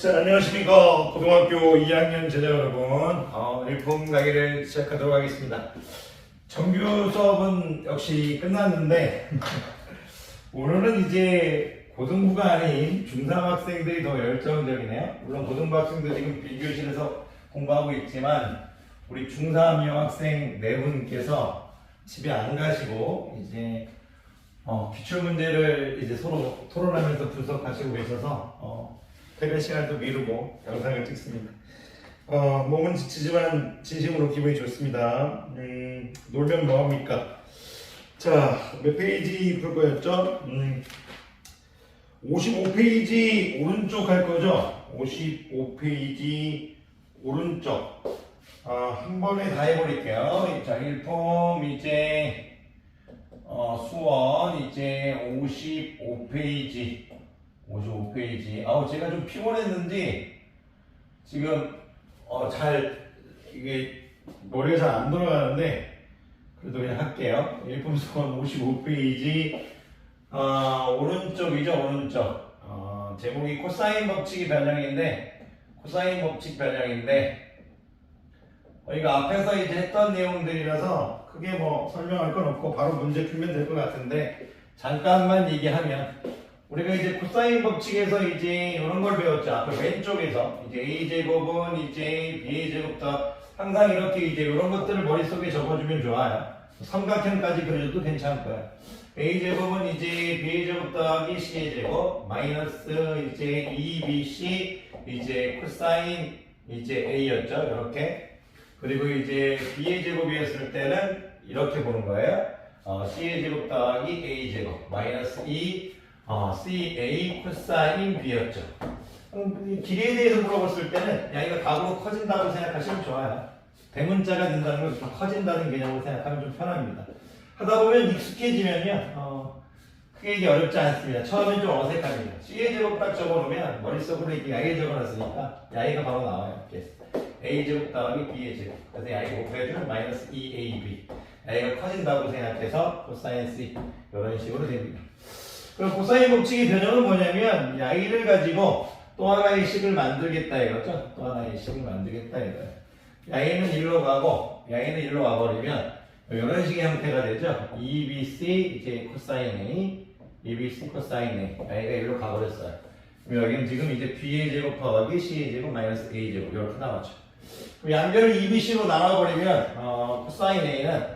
자, 안녕하십니까. 고등학교 2학년 제자 여러분. 어, 일품 강의를 시작하도록 하겠습니다. 정규 수업은 역시 끝났는데, 오늘은 이제 고등부가 아닌 중3 학생들이 더 열정적이네요. 물론 고등부 학생도 지금 비교실에서 공부하고 있지만, 우리 중3 여 학생 네 분께서 집에 안 가시고, 이제 어, 기출 문제를 이제 서로 토론하면서 분석하시고 계셔서 어, 퇴근 시간도 미루고 영상을 찍습니다. 어, 몸은 지치지만 진심으로 기분이 좋습니다. 음, 놀면 뭐합니까? 자, 몇 페이지 풀 거였죠? 음, 55페이지 오른쪽 할 거죠? 55페이지 오른쪽. 아, 한 번에 다 해버릴게요. 자, 1품 이제 어, 수원 이제 55페이지 55페이지. 아우 제가 좀 피곤했는지 지금 어, 잘 이게 머리가 잘 안 돌아가는데 그래도 그냥 할게요. 1품 수원 55페이지. 어, 오른쪽이죠 오른쪽. 어, 제목이 코사인 법칙이 변형인데 코사인 법칙 변형인데 어, 이거 앞에서 이제 했던 내용들이라서 크게 뭐 설명할 건 없고 바로 문제 풀면 될 것 같은데 잠깐만 얘기하면 우리가 이제 코사인 법칙에서 이제 이런 걸 배웠죠. 앞에 왼쪽에서 이제 a 제곱은 이제 b의 제곱다 항상 이렇게 이제 이런 것들을 머릿속에 적어주면 좋아요. 삼각형까지 그려줘도 괜찮을 거예요. a 제곱은 이제 b의 제곱 더하기 c의 제곱 마이너스 이제 2bc 이제 코사인 이제 a였죠. 이렇게 그리고 이제 b의 제곱이었을 때는 이렇게 보는 거예요. 어, c의 제곱 더하기 a 제곱 마이너스 2 어, ca 코사인 b였죠. 길이에 대해서 물어봤을 때는 야 이거 가로 커진다고 생각하시면 좋아요. 대문자가 된다는 건더 커진다는 개념으로 생각하면 좀 편합니다. 하다 보면 익숙해지면요. 어, 크게 이게 어렵지 않습니다. 처음엔 좀 어색합니다. c의 제곱 딱 적어놓으면 머릿속으로 이렇게 야이 적어놨으니까 야이가 바로 나와요. 이렇게. a 제곱 더하기 b의 제곱 그래서 야이 곱해주면 마이너스 2ab 야이가 커진다고 생각해서 코사인 c 이런 식으로 됩니다 그럼 코사인 법칙의 변형은 뭐냐면 야이를 가지고 또 하나의 식을 만들겠다 이거죠? 또 하나의 식을 만들겠다 이거예요. 야이는 일로 가고 야이는 일로 와버리면 이런 식의 형태가 되죠? 2bc 이제 코사인 a 2bc 코사인 a. 야이가 일로 가버렸어요. 그럼 여기는 지금 이제 b의 제곱 더하기 c의 제곱 마이너스 a 제곱 이렇게 나왔죠. 그럼 양변을 2bc로 나눠버리면 어, 코사인 a는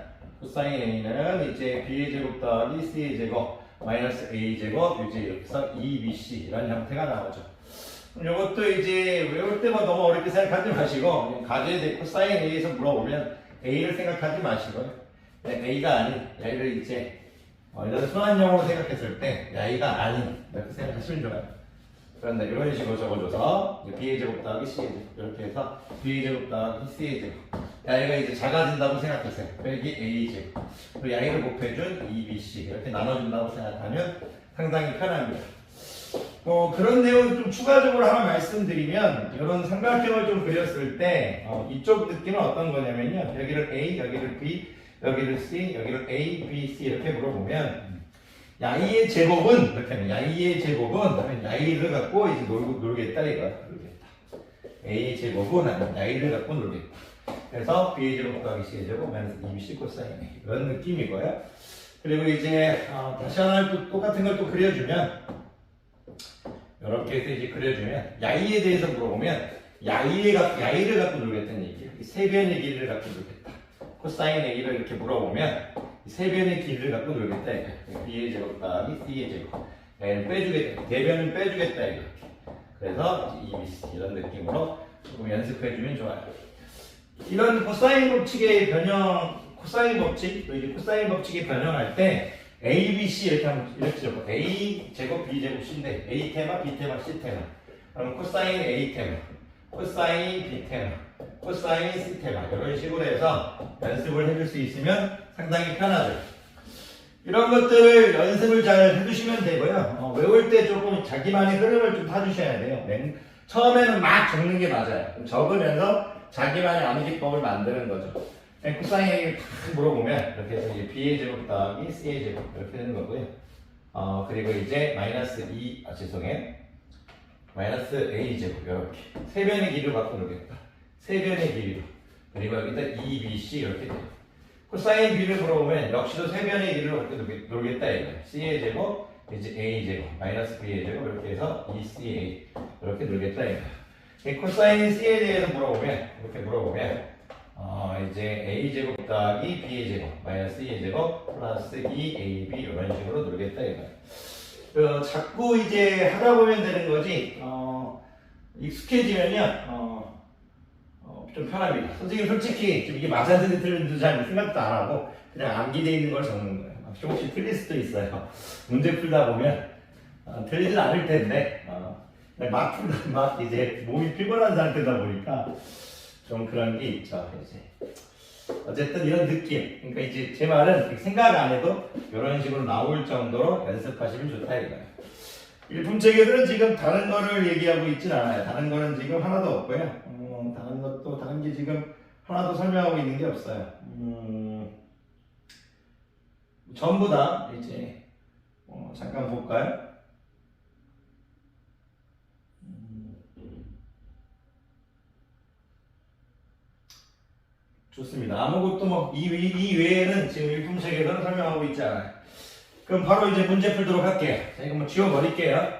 코사인 a는 이제 b의 제곱 더하기 c의 제곱 마이너스 a 제곱 이제 이렇게 해서 2bc 이런 형태가 나오죠. 이것도 이제 외울 때만 너무 어렵게 생각하지 마시고 가져야 될 코사인 a에서 물어보면 a를 생각하지 마시고요. 네, a가 아닌 야이를 이제 어, 이런 순환형으로 생각했을 때 야이가 아닌 이렇게 생각하시면 좋아요. 그런데 이런 식으로 적어줘서 b의 제곱 더하기 c의 제곱 이렇게 해서 b의 제곱 더하기 c의 제곱 야이가 이제 작아진다고 생각하세요. 빼기 a 제곱 그리고 야이를 곱해준 2bc 이렇게 나눠준다고 생각하면 상당히 편합니다 뭐 그런 내용 좀 추가적으로 하나 말씀드리면 이런 삼각형을 좀 그렸을 때 어, 이쪽 느낌은 어떤 거냐면요. 여기를 a 여기를 b 여기를 c 여기를 a b c 이렇게 물어보면 야이의 제곱은 이렇게 하면 야이의 제곱은 야이를 갖고 이제 놀고 놀겠다 이거 놀겠다. a 제곱은 야이를 갖고 놀겠다. 그래서 b의 제곱 더하기 c의 제곱 마이너스 2bc 코사인 이런 느낌이고요. 그리고 이제 어, 다시 하나 또 똑같은 걸 또 그려주면 이렇게 해서 이제 그려주면 야이에 대해서 물어보면 갖고 야이를 갖고 놀겠다는 얘기예요. 이 세변의 길이를 갖고 놀겠다. 코사인 a를 이렇게 물어보면 이 세변의 길이를 갖고 놀겠다 b의 제곱 더하기 c의 제곱. 얘는 빼주겠다. 대변을 빼주겠다 이거. 그래서 EBC 이런 느낌으로 조금 연습해주면 좋아요. 이런 코사인 법칙의 변형, 코사인 법칙, 또 이제 코사인 법칙의 변형할 때 A, B, C 이렇게 하면 이렇게 적어. A 제곱, B 제곱, C인데 A 테마, B 테마, C 테마. 그럼 코사인 A 테마, 코사인 B 테마, 코사인 C 테마 이런 식으로 해서 연습을 해줄 수 있으면 상당히 편하죠. 이런 것들을 연습을 잘 해주시면 되고요. 어, 외울 때 조금 자기만의 흐름을 좀 타주셔야 돼요. 맨 처음에는 막 적는 게 맞아요. 적으면서 자기만의 암기법을 만드는 거죠. 코사인을 탁 물어보면 이렇게 해서 이제 b의 제곱 더하기 c의 제곱 이렇게 되는 거고요. 어, 그리고 이제 마이너스 2, 아 죄송해요. 마이너스 a제곱 이렇게 세 변의 길이로 바꿔놓겠다 세 변의 길이로 그리고 여기다 2bc 이렇게 돼요 코사인 b를 물어보면 역시도 세 변의 길이로 놓겠- 놓겠다 이거예요 c의 제곱 이제 a제곱 마이너스 b의 제곱 이렇게 해서 2ca 이렇게 놓겠다 이거예요 이 코사인 c에 대해서 물어보면 이렇게 물어보면 어, 이제 a 제곱 더하기 b의 제곱 마이너스 2의 제곱 플러스 2ab 이런 식으로 놀겠다 이거예요 그 자꾸 이제 하다 보면 되는 거지 어, 익숙해지면요 어, 어, 좀 편합니다. 선생님 솔직히 좀 이게 맞았는지 틀렸는지 잘 생각도 안 하고 그냥 암기돼 있는 걸 적는 거예요. 막 조금씩 틀릴 수도 있어요. 문제 풀다 보면 어, 틀리진 않을 텐데 어, 막 풀다 막 이제 몸이 피곤한 상태다 보니까 좀 그런 게 있죠. 이제 어쨌든 이런 느낌. 그러니까 이제 제 말은 생각 안 해도 이런 식으로 나올 정도로 연습하시면 좋다 이거예요. 일품 체계들은 지금 다른 거를 얘기하고 있진 않아요. 다른 거는 지금 하나도 없고요. 음, 다른 것도 다른 게 지금 하나도 설명하고 있는 게 없어요. 음, 전부 다 이제 어, 잠깐 볼까요? 좋습니다. 아무것도 뭐이 이 외에는 지금 일품체계들은 설명하고 있지 않아요. 그럼 바로 이제 문제 풀도록 할게요. 자, 이거 뭐 지워버릴게요.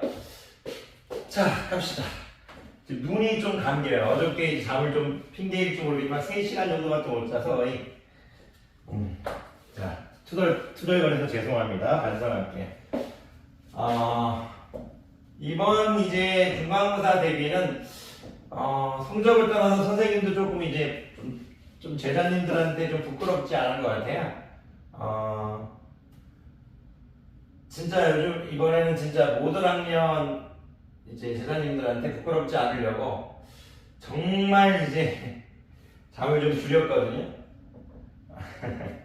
자, 갑시다. 눈이 좀 감겨요. 어저께 잠을 좀 핑계일지 모르겠지만 3시간 정도밖에 못 자서 이- 음, 자, 투덜, 투덜거려서 죄송합니다. 반성할게요. 아, 이번 이제 중간고사 대비는 어, 성적을 떠나서 선생님도 조금 이제 좀, 좀 제자님들한테 좀 부끄럽지 않은 것 같아요. 어, 진짜 요즘 이번에는 진짜 모든 학년 이제 제자님들한테 부끄럽지 않으려고 정말 이제 잠을 좀 줄였거든요.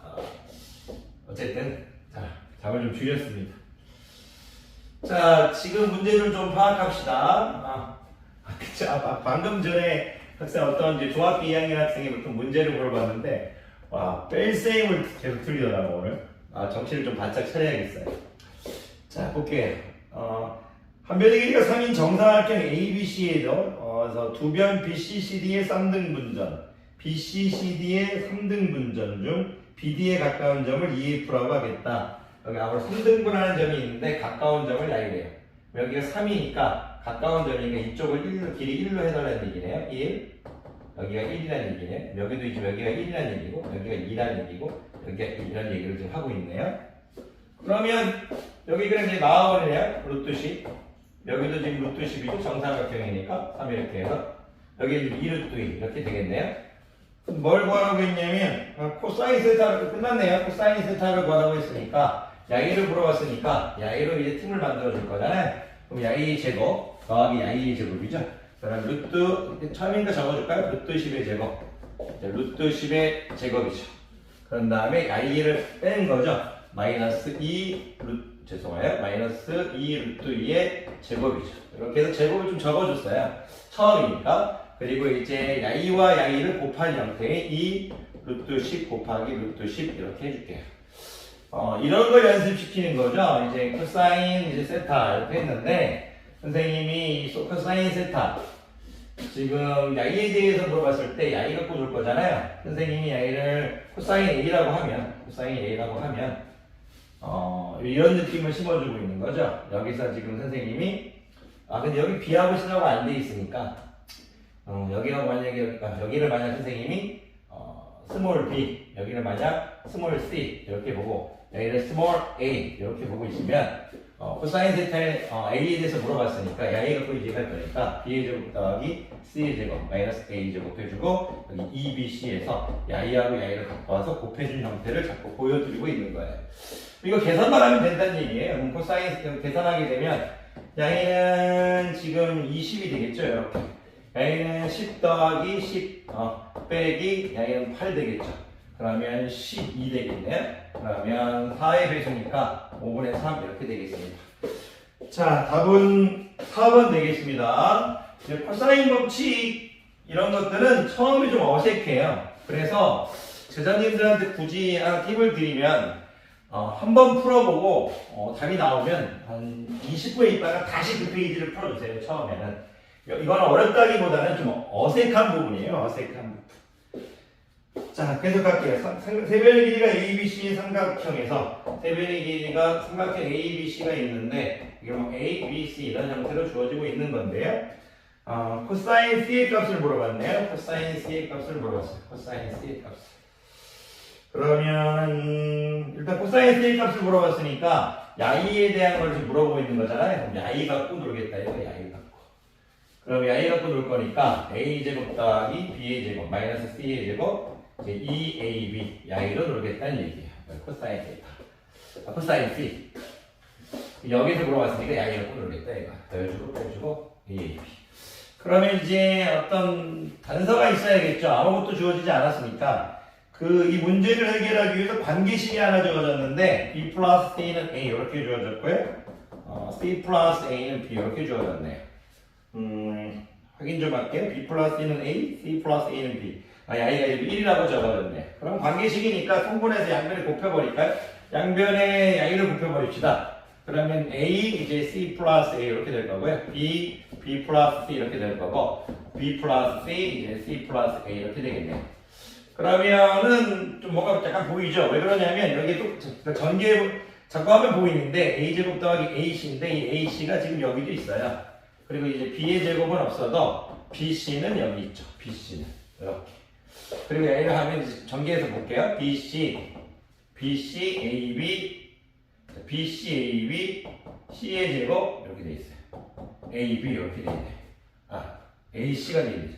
어, 어쨌든 자 잠을 좀 줄였습니다. 자 지금 문제를 좀 파악합시다. 아, 아, 그쵸. 아, 방금 전에 학생 어떤 이제 중학교 2학년 학생이부터 문제를 물어봤는데 와 뺄셈을 계속 틀리더라고 오늘. 아 정신을 좀 바짝 차려야겠어요. 자 볼게요. 어, 한 변의 길이가 3인 정사각형 ABC에서 어, 두 변 BCCD의 쌍등 분전, BCCD의 3등 분전 중 BD에 가까운 점을 EF라고 하겠다. 여기 아무래도 3등분하는 점이 있는데 가까운 점을 나이래요. 여기가 3이니까 가까운 점이니까 이쪽을 1로, 길이 1로 해달라는 얘기네요. 1. 여기가 1이라는 얘기네. 여기도 이제 여기가 1이라는 얘기고, 여기가 2라는 얘기고, 여기가 1이라는 얘기를 지금 하고 있네요. 그러면 여기 그럼 이제 나와버리네요. 루트 10. 여기도 지금 루트 10이고 정사각형이니까 3 이렇게 해서 여기 이제 2루트 2 이렇게 되겠네요. 뭘 구하라고 했냐면 아, 코사인 세타를 끝났네요. 코사인 세타를 구하라고 했으니까 야이를 물어봤으니까 야이로 이제 팀을 만들어 줄 거잖아요. 그럼 야이 제곱 더하기 야이 제곱이죠. 그럼 루트 처음이니까 적어줄까요? 루트 10의 제곱. 루트 10의 제곱이죠. 그런 다음에 야이를 빼는 거죠. 마이너스 2 루트 죄송해요. 마이너스 2 루트 2의 제곱이죠. 이렇게 해서 제곱을 좀 적어줬어요. 처음이니까. 그리고 이제 야이와 야이를 곱한 형태의 2 루트 10 곱하기 루트 10 이렇게 해줄게요. 어, 이런 걸 연습시키는 거죠. 이제 코사인 이제 세타 이렇게 했는데 선생님이 이 소- 코사인 세타 지금 야이에 대해서 물어봤을 때 야이 갖고 줄 거잖아요. 선생님이 야이를 코사인 A라고 하면 코사인 A라고 하면 어, 이런 느낌을 심어주고 있는 거죠. 여기서 지금 선생님이 아 근데 여기 B하고 C하고 안 돼 있으니까 어, 여기가 만약에 아, 여기를 만약 선생님이 어, 스몰 B 여기를 만약 스몰 C 이렇게 보고 여기를 스몰 A 이렇게 보고 있으면 어, 코사인 세타의 어, A에 대해서 물어봤으니까 야이 갖고 이제 할 거니까 B의 제곱 더하기 C의 제곱 마이너스 A 제곱 해주고 여기 E, B, C에서 야이하고 야이를 갖고 와서 곱해준 형태를 자꾸 보여드리고 있는 거예요. 이거 계산만 하면 된다는 얘기예요. 그럼 코사인 계산하게 되면 야이는 지금 20이 되겠죠, 이렇게. 야이는 10 더하기 10 어, 빼기 야이는 8 되겠죠. 그러면 12 되겠네요. 그러면 4의 배수니까 5분의 3 이렇게 되겠습니다. 자, 답은 4번 되겠습니다. 이제 코사인 법칙 이런 것들은 처음에 좀 어색해요. 그래서 제자님들한테 굳이 하나 팁을 드리면 어, 한번 풀어보고 어, 답이 나오면 한 20분에 있다가 다시 그 페이지를 풀어주세요. 처음에는 이거는 어렵다기보다는 좀 어색한 부분이에요. 어색한 부분. 자, 계속할게요. 상- 상- 세변의 길이가 ABC 삼각형에서 세변의 길이가 삼각형 ABC가 있는데 이게 뭐 A, B, C 이런 형태로 주어지고 있는 건데요. 어, 코사인 C의 값을 물어봤네요. 코사인 C의 값을 물어봤어요. 코사인 C의 값을. 그러면 음, 일단 코사인 C의 값을 물어봤으니까 야이에 대한 걸 지금 물어보고 있는 거잖아요. 그럼 야이 갖고 놀겠다 이거 야이 갖고. 그럼 야이 갖고 놀 거니까 a 제곱 더하기 b의 제곱 마이너스 c의 제곱 이제 2ab 야이로 놀겠다는 얘기예요. 코사인 데이터. 아, 코사인 c. 여기서 물어봤으니까 야이 갖고 놀겠다 이거. 더해주고 빼주고 aab. 그러면 이제 어떤 단서가 있어야겠죠. 아무것도 주어지지 않았으니까 그 이 문제를 해결하기 위해서 관계식이 하나 주어졌는데 b 플러스 c는 a 이렇게 주어졌고요. 어, c 플러스 a는 b 이렇게 주어졌네요. 음, 확인 좀 할게요. b 플러스 c는 a, c 플러스 a는 b. 아, 이제 1이라고 적어졌네. 그럼 관계식이니까 성분에서 양변을 곱해버릴까요? 양변에 야이를 곱해버립시다. 그러면 a 이제 c 플러스 a 이렇게 될 거고요. b, b 플러스 c 이렇게 될 거고 b 플러스 c 이제 c 플러스 a 이렇게 되겠네요. 그러면은 좀 뭔가 약간 보이죠? 왜 그러냐면 여기 또 저- 전개 자꾸 하면 보이는데 a 제곱 더하기 ac인데 이 ac가 지금 여기도 있어요. 그리고 이제 b의 제곱은 없어도 bc는 여기 있죠. bc는 이렇게. 그리고 얘를 하면 이제 전개해서 볼게요. bc, bc, ab, 자, bc, ab, c의 제곱 이렇게 돼 있어요. ab 이렇게 돼 있네. 아, ac가 돼 있네.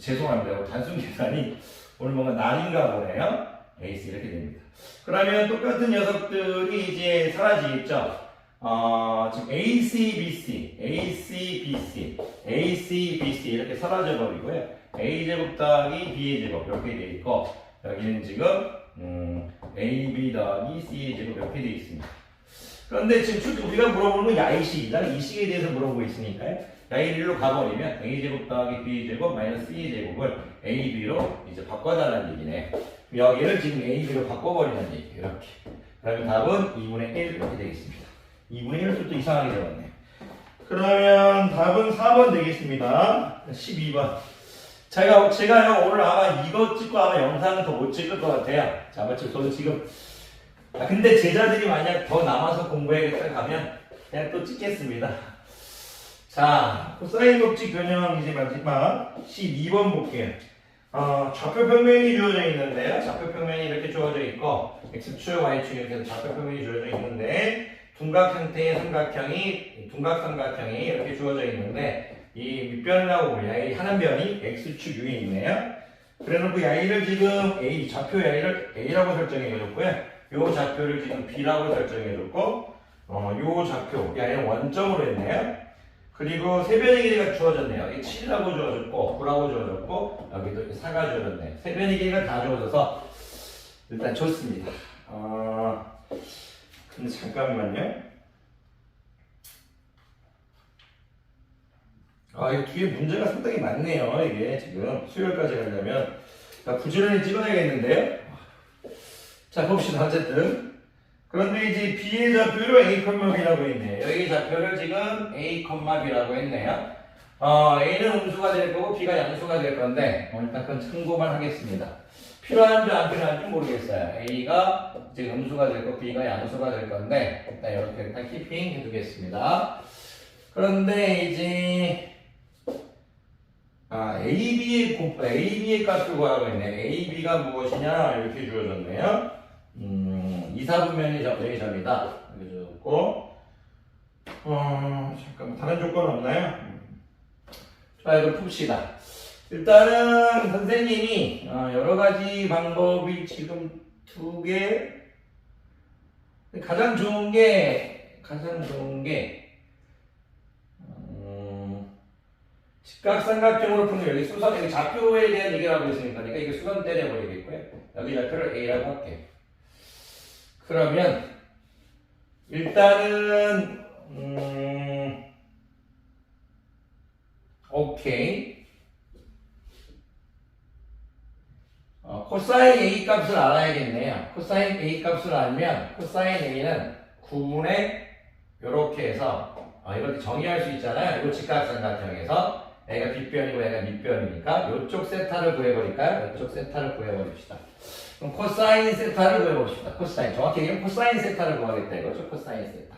죄송합니다. 단순 계산이 오늘 뭔가 날인가 보네요. AC 이렇게 됩니다. 그러면 똑같은 녀석들이 이제 사라지겠죠. 어, 지금 AC, BC, AC, BC, AC, BC 이렇게 사라져 버리고요. A 제곱 더하기 B의 제곱 이렇게 돼 있고 여기는 지금 음, AB 더하기 C의 제곱 이렇게 돼 있습니다. 그런데 지금 출- 우리가 물어보는 건 야이식이다. 이 식에 대해서 물어보고 있으니까요. 야이 1로 가버리면 A 제곱 더하기 B 제곱 마이너스 C 제곱을 A, B로 이제 바꿔달라는 얘기네. 여기를 지금 A, B로 바꿔버리는 얘기 이렇게. 그러면 답은 2분의 1 이렇게 되겠습니다. 2분의 1을 또 이상하게 적었네. 그러면 답은 4번 되겠습니다. 12번. 제가, 제가요, 오늘 아마 이거 찍고 아마 영상은 더 못 찍을 것 같아요. 자, 마침 저도 지금 아, 근데 제자들이 만약 더 남아서 공부해야겠다 가면 그냥 또 찍겠습니다. 자, 코사인 법칙 변형 이제 마지막 12번 볼게요. 어, 좌표 평면이 주어져 있는데요. 좌표 평면이 이렇게 주어져 있고 x축, y축 이렇게 좌표 평면이 주어져 있는데 둔각 형태의 삼각형이 둔각 삼각형이 이렇게 주어져 있는데 이 밑변이라고 보면 야이 하는 변이 x축 위에 있네요. 그래놓고 야이를 지금 a 좌표 야이를 a라고 설정해 줬고요. 요 좌표를 지금 b라고 설정해 줬고 어, 요 좌표 야이는 원점으로 했네요. 그리고 세변의 길이가 주어졌네요. 이 7이라고 주어졌고 9라고 주어졌고 여기도 이렇게 4가 주어졌네요. 세변의 길이가 다 주어져서 일단 좋습니다. 어, 근데 잠깐만요. 아, 이 뒤에 문제가 상당히 많네요. 이게 지금 수요일까지 가려면 나 부지런히 찍어야겠는데요. 자, 봅시다. 어쨌든. 그런데 이제 B의 좌표를 A, B라고 했네요. 여기 좌표를 지금 A, B라고 했네요. 어, A는 음수가 될 거고 B가 양수가 될 건데 어, 일단 그건 참고만 하겠습니다. 필요한지 안 필요한지 모르겠어요. A가 지금 음수가 될 거고 B가 양수가 될 건데 일단 이렇게 일단 키핑 해두겠습니다. 그런데 이제 아, AB의 곱, AB의 값을 구하고 있네. AB가 무엇이냐 이렇게 주어졌네요. 음, 이사분면이 점, 여기 점이다. 이렇게 주어졌고, 어, 잠깐 다른 조건 없나요? 음. 자, 이거 풉시다. 일단은 선생님이 어, 여러 가지 방법이 지금 두 개, 가장 좋은 게 가장 좋은 게 직각삼각형으로 푸는 여기 수선 여기 좌표에 대한 얘기를 하고 있으니까 그러니까 이게 수선 때려버리겠고요. 여기 좌표를 A라고 할게요. 그러면 일단은 음, 오케이. 어, 코사인 A 값을 알아야겠네요. 코사인 A 값을 알면 코사인 A는 9분의 이렇게 해서 어, 이렇게 정의할 수 있잖아요. 이 직각삼각형에서 A가 빗변이고 A가 밑변이니까 이쪽 세타를 구해버릴까요? 이쪽 세타를 구해버립시다. 그럼 코사인 세타를 구해봅시다. 코사인 정확히 얘기하면 코사인 세타를 구하겠다 이거죠. 코사인 세타.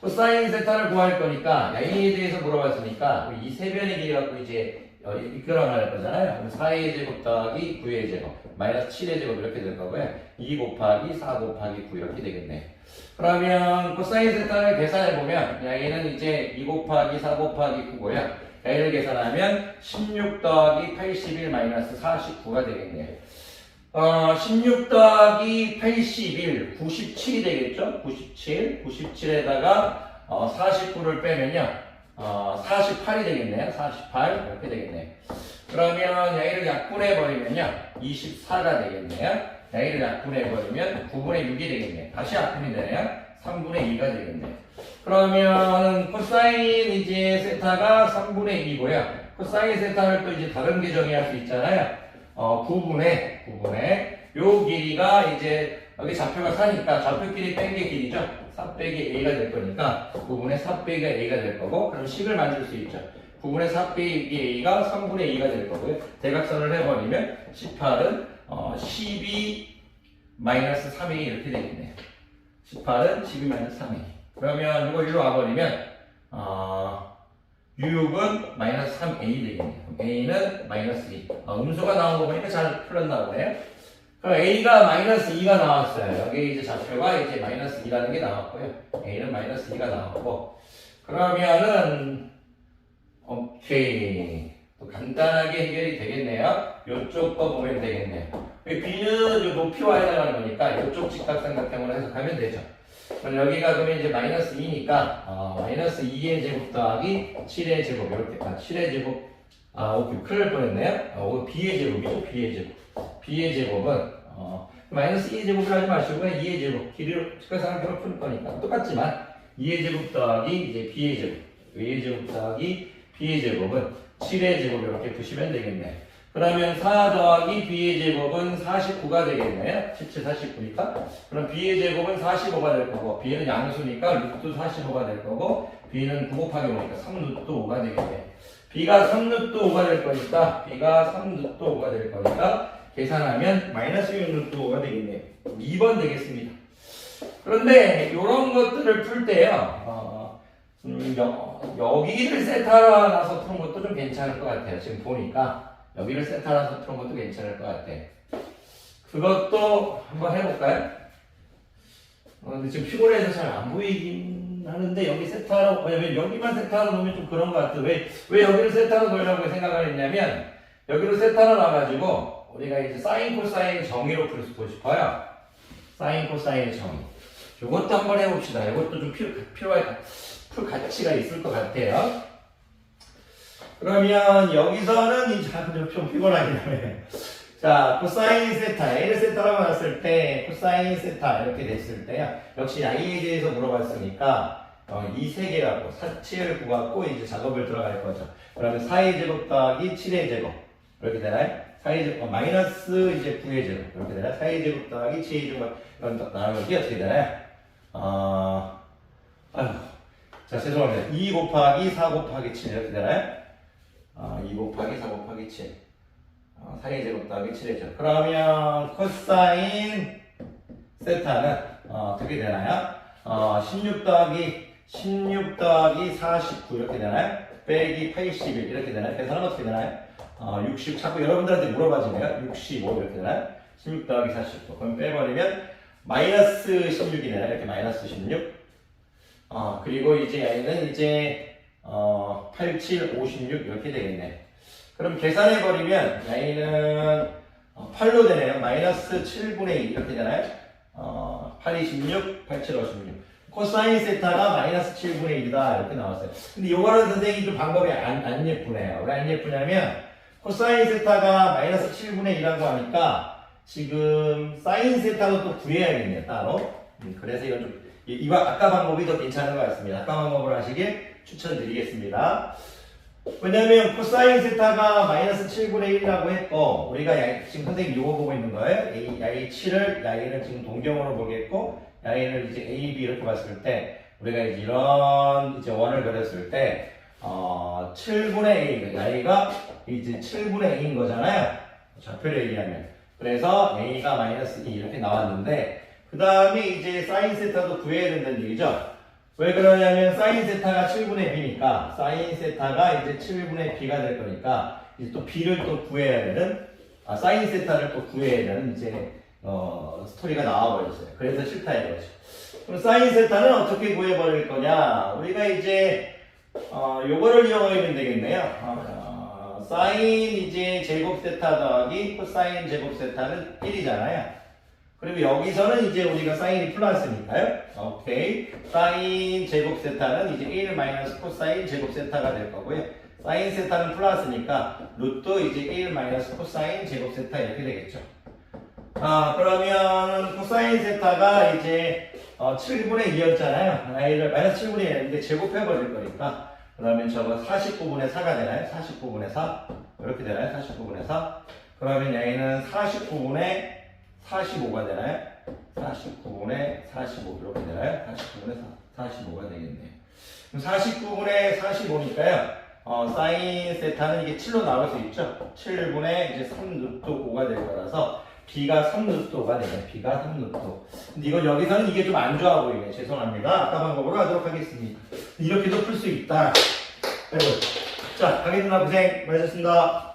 코사인 세타를 구할 거니까 A에 대해서 물어봤으니까 이 세 변의 길이 갖고 이제 어, 이끌어 나갈 거잖아요. 그럼 4의 제곱 더하기 9의 제곱 마이너스 7의 제곱 이렇게 될 거고요. 2 곱하기 4 곱하기 9 이렇게 되겠네. 그러면 코사인 세타를 계산해 보면 얘는 이제 2 곱하기 4 곱하기 9고요. A를 계산하면 16 더하기 81 마이너스 49가 되겠네요. 어, 16 더하기 81, 97이 되겠죠? 97, 97에다가 어, 49를 빼면요. 어, 48이 되겠네요. 48 이렇게 되겠네요. 그러면 A를 약분해 버리면요. 24가 되겠네요. A를 약분해 버리면 9분의 6이 되겠네요. 다시 약분이 되네요. 3분의 2가 되겠네요. 그러면 코사인 이제 세타가 3분의 2고요. 코사인 세타를 또 이제 다른 게 정의할 수 있잖아요. 어, 9분의 9분의 요 길이가 이제 여기 좌표가 4니까 좌표끼리 뺀 게 길이죠. 4 빼기 a가 될 거니까 9분의 4 빼기 a가 될 거고 그럼 식을 만들 수 있죠. 9분의 4 빼기 a가 3분의 2가 될 거고요. 대각선을 해버리면 18은 어, 12 마이너스 3a 이렇게 되겠네요. 18은 12 마이너스 3a. 그러면 이거 일로 와버리면 어, 6은 마이너스 3a 되겠네요. a는 마이너스 2. 어, 음수가 나온 거 보니까 잘 풀렸나 보네요. 그럼 a가 마이너스 2가 나왔어요. 여기 이제 좌표가 이제 마이너스 2라는 게 나왔고요. a는 마이너스 2가 나왔고 그러면은 오케이 또 간단하게 해결이 되겠네요. 이쪽 거 보면 되겠네요. 이 b는 요 높이와 해당하는 거니까 이쪽 직각삼각형으로 해석하면 되죠. 그럼 여기가 그러면 이제 마이너스 2니까 어, 마이너스 2의 제곱 더하기 7의 제곱 이렇게 아 7의 제곱. 아 오케이. 큰일 날 뻔했네요. 어, b의 제곱이죠. B의 제곱. B의 제곱은 어, 마이너스 2의 제곱을 하지 마시고 그냥 2의 제곱. 길이를 직각삼각형으로 풀 거니까 똑같지만 2의 제곱 더하기 이제 b의 제곱. 2의 제곱 더하기 b의 제곱은 7의 제곱 이렇게 두시면 되겠네. 그러면 4 더하기 b의 제곱은 49가 되겠네요. 17, 49니까. 그럼 b의 제곱은 45가 될 거고, b는 양수니까 루트 45가 될 거고, b는 9 곱하기 5니까 3루트 5가 되겠네. b가 3루트 5가 될 거니까, b가 3루트 5가 될 거니까, 계산하면 마이너스 6루트 5가 되겠네. 2번 되겠습니다. 그런데 이런 것들을 풀 때요, 어, 음, 여, 여기를 세타라서 푸는 것도 좀 괜찮을 것 같아요. 지금 보니까. 여기를 세타라서 푸는 것도 괜찮을 것 같아. 그것도 한번 해볼까요? 어, 근데 지금 피곤해서 잘 안 보이긴 하는데 여기 세타로 왜냐면 여기만 세타로 놓으면 좀 그런 것 같아. 왜, 왜 여기를 세타로 놓으려고 생각을 했냐면 여기로 세타로 놔가지고 우리가 이제 사인 코사인 정의로 풀고 싶어요. 사인 코사인의 정의. 이것도 한번 해봅시다. 이것도 좀 필요, 필요할, 풀 가치가 있을 것 같아요. 그러면 여기서는 이제 아, 좀, 좀 피곤하긴 하네. 자, 코사인 세타, A를 세타라고 놨을 때, 코사인 세타 이렇게 됐을 때요. 역시 I에 대해서 물어봤으니까, 어, 이세개 갖고, 4, 7을 구갖고 이제 작업을 들어갈 거죠. 그러면 4의 제곱 더하기 7의 제곱. 이렇게 되나요? 4의 제곱, 어, 마이너스 이제 9의 제곱. 이렇게 되나요? 4의 제곱 더하기 7의 제곱. 이런 나누면 이게 어떻게 되나요? 어, 아휴. 자, 죄송합니다. 2 곱하기 4 곱하기 7 이렇게 되나요? 어, 2 곱하기 4 곱하기 7. 어, 4의 제곱 더하기 7의 제곱. 그러면 코사인 세타는 어, 어떻게 되나요? 어, 16 더하기 16 더하기 49 이렇게 되나요? 빼기 81 이렇게 되나요? 계산은 어떻게 되나요? 어, 60 자꾸 여러분들한테 물어봐지네요. 65 이렇게 되나요? 16 더하기 49. 그럼 빼버리면 마이너스 16이 되나요? 이렇게 마이너스 16. 어, 그리고 이제 얘는 이제 어, 87, 56 이렇게 되겠네. 그럼 계산해버리면 y는 8로 되네요. 마이너스 7분의 2 이렇게 되나요? 어, 8, 26, 87, 56. 코사인 세타가 마이너스 7분의 1이다 이렇게 나왔어요. 근데 이거는 선생님이 좀 방법이 안, 안 예쁘네요. 왜 안 예쁘냐면 코사인 세타가 마이너스 7분의 1이라고 하니까 지금 사인 세타도 또 구해야겠네요. 따로. 음, 그래서 이건 좀 이- 이와 아까 방법이 더 괜찮은 것 같습니다. 아까 방법을 하시길 추천드리겠습니다. 왜냐면 코사인 세타가 마이너스 7분의 1이라고 했고 우리가 야, 지금 선생님 이거 보고 있는 거예요. A, 야이 7을 야이는 지금 동경으로 보겠고 야이를 이제 A, B 이렇게 봤을 때 우리가 이제 이런 이제 원을 그렸을 때 어, 7분의 A 야이가 이제 7분의 A인 거잖아요. 좌표를 얘기하면 그래서 A가 마이너스 2 이렇게 나왔는데 그 다음에 이제 사인 세타도 구해야 된다는 얘기죠. 왜 그러냐면 사인 세타가 7분의 b니까 사인 세타가 이제 7분의 b가 될 거니까 이제 또 b를 또 구해야 되는 아 사인 세타를 또 구해야 되는 이제 어 스토리가 나와버렸어요. 그래서 싫다 이거죠. 그럼 사인 세타는 어떻게 구해버릴 거냐? 우리가 이제 어 요거를 이용하면 되겠네요. 어, 사인 이제 제곱 세타 더하기 코사인 제곱 세타는 1이잖아요. 그리고 여기서는 이제 우리가 사인이 플러스니까요. 오케이. 사인 제곱 세타는 이제 1 마이너스 코사인 제곱 세타가 될 거고요. 사인 세타는 플러스니까 루트 이제 1 마이너스 코사인 제곱 세타 이렇게 되겠죠. 아, 그러면 코사인 세타가 이제 어, 7분의 2였잖아요. 아이를 마이너스 7분의 2였는데 제곱해버릴 거니까. 그러면 저거 49분의 4가 되나요? 49분의 4? 이렇게 되나요? 49분의 4? 그러면 여기는 49분의 45가 되나요? 49분의 45 이렇게 되나요? 49분의 4, 45가 되겠네요. 그럼 49분의 45니까요. 어, 사인 세타는 이게 7로 나올 수 있죠? 7분의 이제 3 루트 5가 될 거라서 B가 3 루트 5가 되네요. B가 3 루트 5. 근데 이건 여기서는 이게 좀 안 좋아 보이네. 죄송합니다. 아까 방법으로 하도록 하겠습니다. 이렇게도 풀 수 있다. 자, 강희 누나 고생 많으셨습니다.